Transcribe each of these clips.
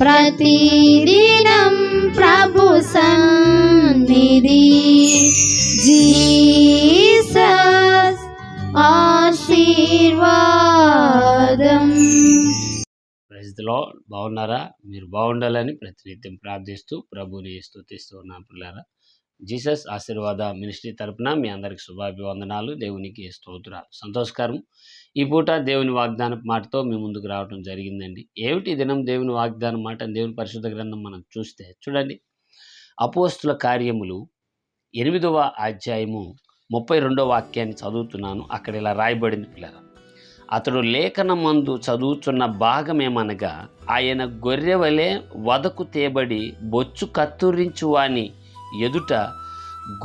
ప్రతిదినం ప్రభు సన్నిధి. జీసస్ ఆశీర్వాదం. ప్రజలో బాగున్నారా? మీరు బాగుండాలని ప్రతినిత్యం ప్రార్థిస్తూ ప్రభుని స్థుతిస్తూ ఉన్నాం పిల్లారా. జీసస్ ఆశీర్వాద మినిస్ట్రీ తరపున మీ అందరికి శుభాభివందనాలు. దేవునికి స్తోత్రాలు. సంతోషకరం. ఈ పూట దేవుని వాగ్దాన మాటతో మీ ముందుకు రావడం జరిగిందండి. ఏమిటి దినం దేవుని వాగ్దాన మాట? దేవుని పరిశుద్ధ గ్రంథం మనం చూస్తే చూడండి. అపోస్తుల కార్యములు ఎనిమిదవ అధ్యాయము ముప్పై రెండవ వాక్యాన్ని చదువుతున్నాను. అక్కడ ఇలా రాయబడింది పిల్లలు అతడు లేఖనమందు చదువుతున్న భాగమేమనగా ఆయన గొర్రెవలే వదకు తేబడి బొచ్చు కత్తురించువాని వాని ఎదుట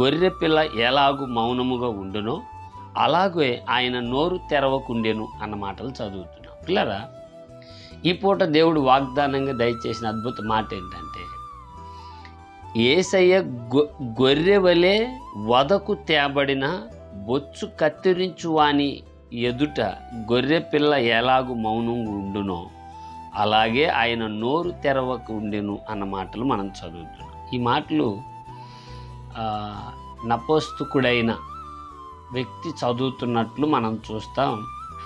గొర్రె పిల్ల ఎలాగు మౌనముగా ఉండునో అలాగే ఆయన నోరు తెరవకుండెను అన్న మాటలు చదువుతున్నాం. పిల్లరా ఈ పూట దేవుడు వాగ్దానంగా దయచేసిన అద్భుత మాట ఏంటంటే ఏసయ్య గొ గొర్రె వలె వదకు తేబడిన బొచ్చు కత్తిరించువాని ఎదుట గొర్రెపిల్ల ఎలాగు మౌనంగా ఉండునో అలాగే ఆయన నోరు తెరవకు ఉండెను అన్న మాటలు మనం చదువుతున్నాం. ఈ మాటలు నపోస్తుకుడైన వ్యక్తి చదువుతున్నట్లు మనం చూస్తాం.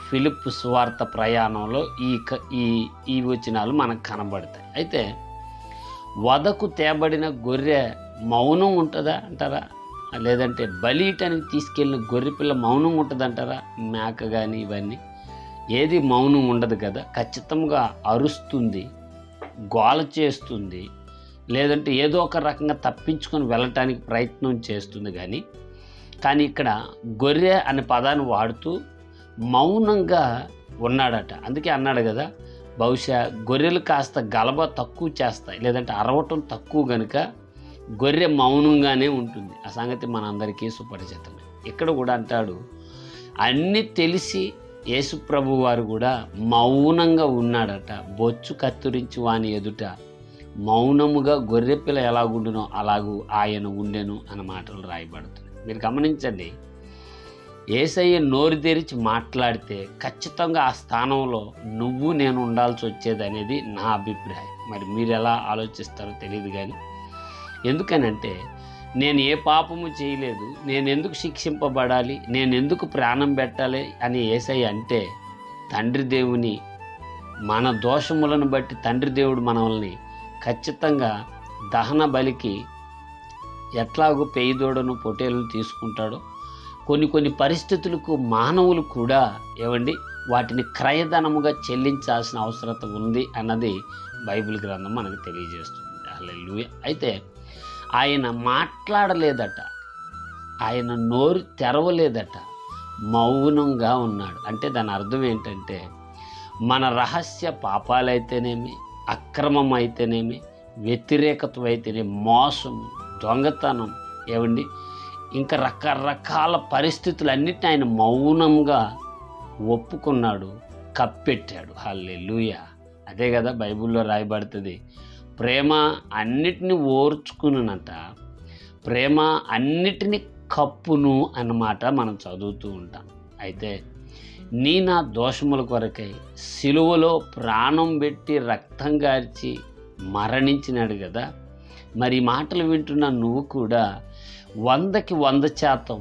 ఫిలిప్ సువార్త ప్రయాణంలో ఈ క- ఈ ఈ వచనాలు మనకు కనబడతాయి. అయితే వదకు తేబడిన గొర్రె మౌనం ఉంటుందా అంటారా? లేదంటే బలీటని తీసుకెళ్ళిన గొర్రె పిల్ల మౌనం ఉంటుందంటారా? మేక కానీ ఇవన్నీ. ఏది మౌనం ఉండదు కదా. ఖచ్చితంగా అరుస్తుంది గోల చేస్తుంది లేదంటే ఏదో ఒక రకంగా తప్పించుకొని వెళ్ళటానికి ప్రయత్నం చేస్తుంది కానీ కానీ ఇక్కడ గొర్రె అనే పదాన్ని వాడుతూ మౌనంగా ఉన్నాడట. అందుకే అన్నాడు కదా బహుశా గొర్రెలు కాస్త గలబ తక్కువ చేస్తాయి లేదంటే అరవటం తక్కువ గనుక గొర్రె మౌనంగానే ఉంటుంది. ఆ సంగతి మనందరికీ సుపరిచితమే. ఇక్కడ కూడా అంటాడు అన్నీ తెలిసి యేసుప్రభు వారు కూడా మౌనంగా ఉన్నాడట. బొచ్చు కత్తిరించి వాని ఎదుట మౌనముగా గొర్రెపిల్ల ఎలాగుండునో అలాగూ ఆయన ఉండెను అన్న మాటలు రాయబడుతుంది మీరు గమనించండి ఏసయ్య నోరు తెరిచి మాట్లాడితే ఖచ్చితంగా ఆ స్థానంలో నువ్వు నేను ఉండాల్సి వచ్చేది అనేది నా అభిప్రాయం. మరి మీరు ఎలా ఆలోచిస్తారో తెలియదు కానీ ఎందుకనంటే నేను ఏ పాపము చేయలేదు నేను ఎందుకు శిక్షింపబడాలి నేను ఎందుకు ప్రాణం పెట్టాలి అని ఏసై అంటే తండ్రి దేవుని మన దోషములను బట్టి తండ్రి దేవుడు మనల్ని ఖచ్చితంగా దహన బలికి ఎట్లాగో పెయిదోడను పొటేలను తీసుకుంటాడో కొన్ని కొన్ని పరిస్థితులకు మానవులు కూడా ఏమండి వాటిని క్రయధనముగా చెల్లించాల్సిన అవసరత ఉంది అన్నది బైబిల్ గ్రంథం మనకు తెలియజేస్తుంది. హల్లెలూయా. అయితే ఆయన మాట్లాడలేదట ఆయన నోరు తెరవలేదట మౌనంగా ఉన్నాడు. అంటే దాని అర్థం ఏంటంటే మన రహస్య పాపాలైతేనేమి అక్రమం అయితేనేమి వ్యతిరేకత అయితేనే మోసం దొంగతనం ఏమండి ఇంకా రకరకాల పరిస్థితులన్నిటిని ఆయన మౌనంగా ఒప్పుకున్నాడు కప్పెట్టాడు. హల్లెలూయ. అదే కదా బైబిల్లో రాయబడుతుంది. ప్రేమ అన్నిటిని ఓర్చుకునునట ప్రేమ అన్నిటిని కప్పును అన్నమాట మనం చదువుతూ ఉంటాం. అయితే నీ నా దోషముల కొరకై సిలువలో ప్రాణం పెట్టి రక్తం గార్చి మరణించినాడు కదా మరి మాటలు వింటున్న నువ్వు కూడా వందకి వంద శాతం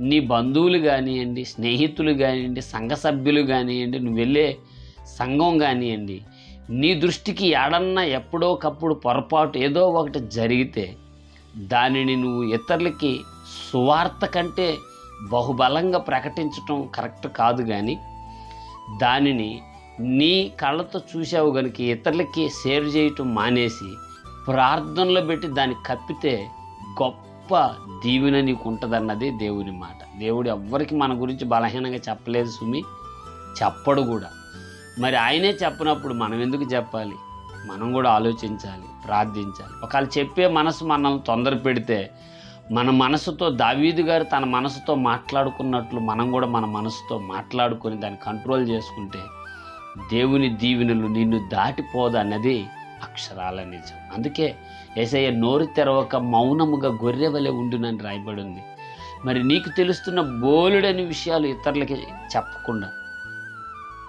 నీ బంధువులు కానివ్వండి స్నేహితులు కానివ్వండి సంఘ సభ్యులు కానివ్వండి నువ్వు వెళ్ళే సంఘం కానివ్వండి నీ దృష్టికి ఏడన్నా ఎప్పుడోకప్పుడు పొరపాటు ఏదో ఒకటి జరిగితే దానిని నువ్వు ఇతరులకి సువార్త కంటే బహుబలంగా ప్రకటించటం కరెక్ట్ కాదు కానీ దానిని నీ కళ్ళతో చూసావు కనుక ఇతరులకి షేర్ చేయటం మానేసి ప్రార్థనలో పెట్టి దాన్ని కప్పితే గొప్ప దీవెన నీకు ఉంటుందన్నది దేవుని మాట. దేవుడు ఎవ్వరికి మన గురించి బలహీనంగా చెప్పలేదు సుమి. చెప్పడు కూడా. మరి ఆయనే చెప్పినప్పుడు మనం ఎందుకు చెప్పాలి? మనం కూడా ఆలోచించాలి ప్రార్థించాలి. ఒకవేళ చెప్పే మనసు మనల్ని తొందర పెడితే మన మనసుతో దావీదు గారు తన మనసుతో మాట్లాడుకున్నట్లు మనం కూడా మన మనసుతో మాట్లాడుకొని దాన్ని కంట్రోల్ చేసుకుంటే దేవుని దీవెనలు నిన్ను దాటిపోదన్నది అక్షరాల నిజం. అందుకే ఏసయ్య నోరు తెరవక మౌనముగా గొర్రెవలే ఉండునని రాయబడి ఉంది మరి నీకు తెలుస్తున్న బోలుడని విషయాలు ఇతరులకి చెప్పకుండా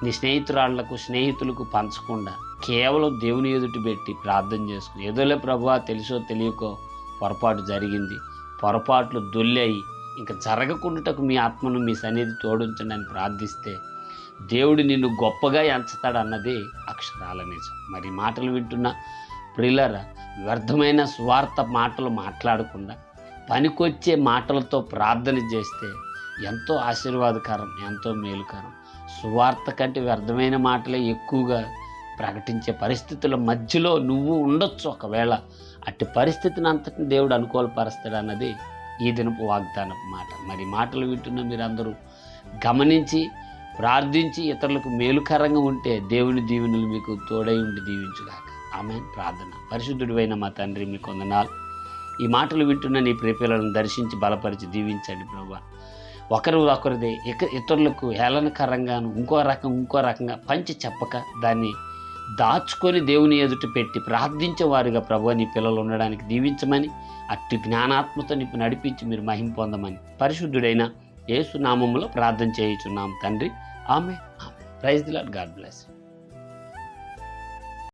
నీ స్నేహితురాళ్ళకు స్నేహితులకు పంచకుండా కేవలం దేవుని ఎదుటి పెట్టి ప్రార్థన చేసుకుని ఏదోలే ప్రభా తెలుసో తెలియకో పొరపాటు జరిగింది. పొరపాట్లు దొల్లాయి. ఇంకా జరగకుండాటకు మీ ఆత్మను మీ సన్నిధి తోడుంచండి అని ప్రార్థిస్తే దేవుడు నిన్ను గొప్పగా ఎంచుతాడు అన్నది అక్షరాల నిజం. మరి మాటలు వింటున్న ప్రిల్లర వ్యర్థమైన స్వార్థ మాటలు మాట్లాడకుండా పనికొచ్చే మాటలతో ప్రార్థన చేస్తే ఎంతో ఆశీర్వాదకరం ఎంతో మేలుకరం. సువార్త కంటే వ్యర్థమైన మాటలే ఎక్కువగా ప్రకటించే పరిస్థితుల మధ్యలో నువ్వు ఉండొచ్చు ఒకవేళ. అట్టి పరిస్థితిని అంతటిని దేవుడు అనుకూలపరుస్తాడు అన్నది ఈ దినపు వాగ్దానపు మాట. మరి మాటలు వింటున్న మీరందరూ గమనించి ప్రార్థించి ఇతరులకు మేలుకరంగా ఉంటే దేవుని దీవెనలు మీకు తోడై ఉండి దీవించుగాక. ఆమె ప్రార్థన. పరిశుద్ధుడివైన మా తండ్రి మీ కొందనాలు ఈ మాటలు వింటున్న నీ ప్రేపిలను దర్శించి బలపరిచి దీవించండి ప్రభా. ఒకరు ఒకరిది ఇక ఇతరులకు హేళనకరంగాను ఇంకో రకం ఇంకో రకంగా పంచి చెప్పక దాన్ని దాచుకొని దేవుని ఎదుట పెట్టి ప్రార్థించేవారుగా ప్రభు నీ పిల్లలు ఉండడానికి దీవించమని అట్టి జ్ఞానాత్మతో నీకు నడిపించి మీరు మహిం పొందమని పరిశుద్ధుడైన యేసు నామములో ప్రార్థన చేయుచున్నాం తండ్రి. ఆమె ఆమె praise the Lord God bless